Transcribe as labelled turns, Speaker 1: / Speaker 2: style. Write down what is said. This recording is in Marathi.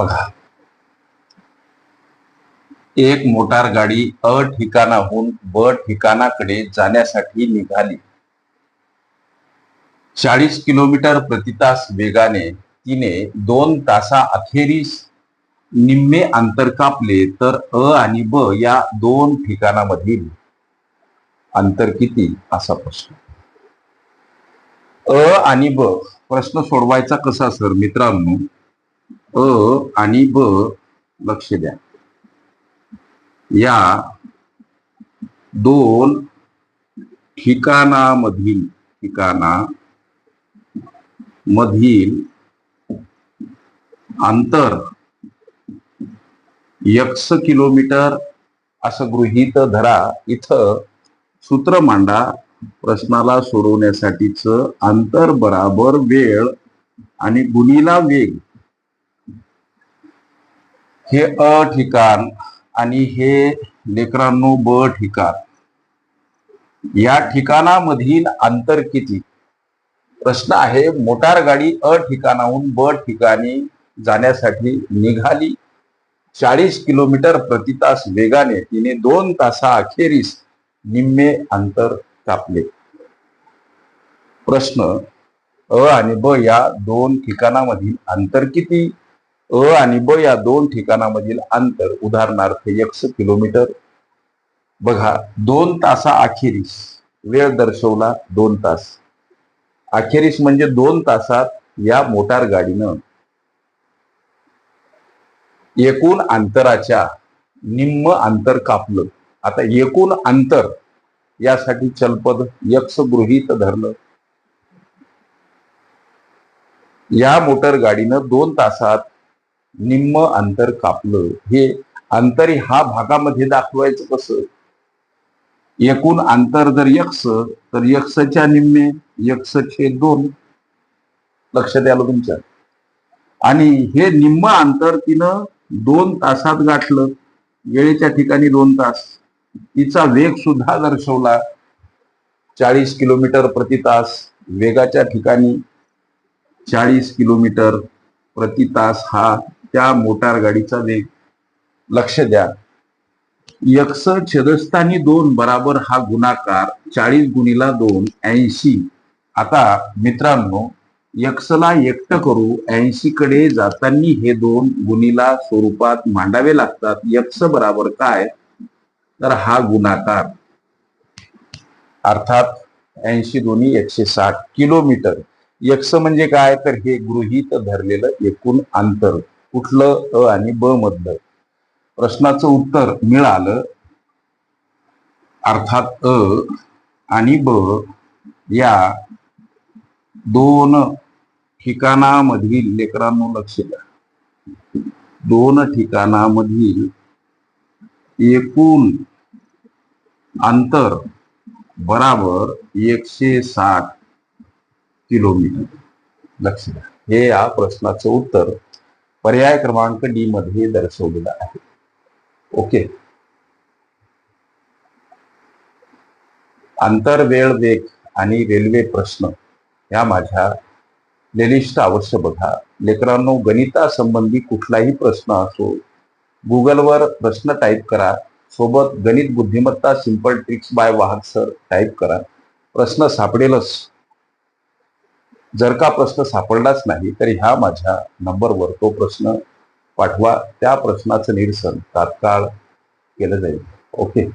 Speaker 1: बघा. एक मोटार गाडी अ ठिकाणाहून ब ठिकाणाकडे जाण्यासाठी निघाली. चाळीस किलोमीटर प्रति तास वेगाने तिने दोन तासा अखेरीस निम्मे अंतर कापले तर अ आणि ब या दोन ठिकाणामधील अंतर किती? असा प्रश्न. अ आणि ब. प्रश्न सोडवायचा कसा सर? मित्रांनो अ आणि ब लक्ष द्या. या दोन ठिकाणामधील ठिकाणा मधील अंतर यक्स किलोमीटर असं गृहीत धरा. इथं सूत्र मांडा प्रश्नाला सोडवण्यासाठीच अंतर बराबर वेळ आणि गुणीला वेग हे अ ठिकाण आणि हे लेकरांनो ब ठिकाण. या ठिकाणामधील अंतर किती? प्रश्न आहे मोटार गाडी अ ठिकाणाहून ब ठिकाणी जाण्यासाठी निघाली. चाळीस किलोमीटर प्रति तास वेगाने तिने दोन तासा अखेरीस निम्मे अंतर कापले. प्रश्न अ आणि ब या दोन ठिकाणामधील अंतर किती? अ आणि ब या दोन ठिकाणामधील अंतर उदाहरणार्थ एक्स किलोमीटर. बघा दोन तासा अखेरीस. वेळ दर्शवला दोन तास. अखेरीस म्हणजे दोन तासात या मोटार गाडीनं एकूण अंतराच्या निम्म अंतर कापलं. आता एकूण अंतर यासाठी चलपद यक्ष गृहीत धरलं. या मोटर गाडीनं दोन तासात निम्म अंतर कापलं. हे अंतर ह्या भागामध्ये दाखवायचं कसं? एकूण अंतर जर यक्ष तर यक्षच्या निम्मे यक्ष छेद दोन लक्ष द्याल तुमच्या? आणि हे निम्म अंतर तिनं दोन तासात गाठलं. वेळेच्या ठिकाणी दोन तास. तिचा वेग सुद्धा दर्शवला. चाळीस किलोमीटर प्रति तास. वेगाच्या ठिकाणी चाळीस किलोमीटर प्रति तास हा त्या मोटार गाडीचा वेग लक्ष द्या. यक्ष छेदस्थानी दोन बराबर हा गुणाकार चाळीस गुणीला दोन ऐंशी. आता मित्रांनो यक्षला एकट करू ऐंशी कडे जातानी हे दोन गुणीला स्वरूपात मांडावे लागतात. यक्ष बराबर काय? तर हा गुणाकार. अर्थात ऐंशी दोन्ही एकशे साठ किलोमीटर. यक्ष म्हणजे काय? तर हे गृहीत धरलेलं एकूण अंतर. कुठलं अ आणि ब मधलं? प्रश्नाचं उत्तर मिळालं. अर्थात अ आणि ब या दोन ठिकाणामधील लेकरांनो लक्ष द्या. दोन ठिकाणामधील एकूण अंतर बराबर एकशे साठ किलोमीटर. लक्ष द्या. हे या प्रश्नाचं उत्तर पर्याय क्रमांक डी मध्ये दर्शवलेला आहे. ओके. आंतर वेळ वेग आणि रेल्वे प्रश्न या माझ्या प्लेलिस्ट अवश्य बघा. लेकरांनो गणितासंबंधी कुठलाही प्रश्न असो गुगलवर प्रश्न टाईप करा. सोबत गणित बुद्धिमत्ता simple tricks by Wahak sir type करा. प्रश्न सापडेलच. जर का प्रश्न सापडलाच नाही तर ह्या माझ्या नंबरवर तो प्रश्न पाठवा. त्या प्रश्नाचं निरसन तात्काळ केलं जाईल. ओके?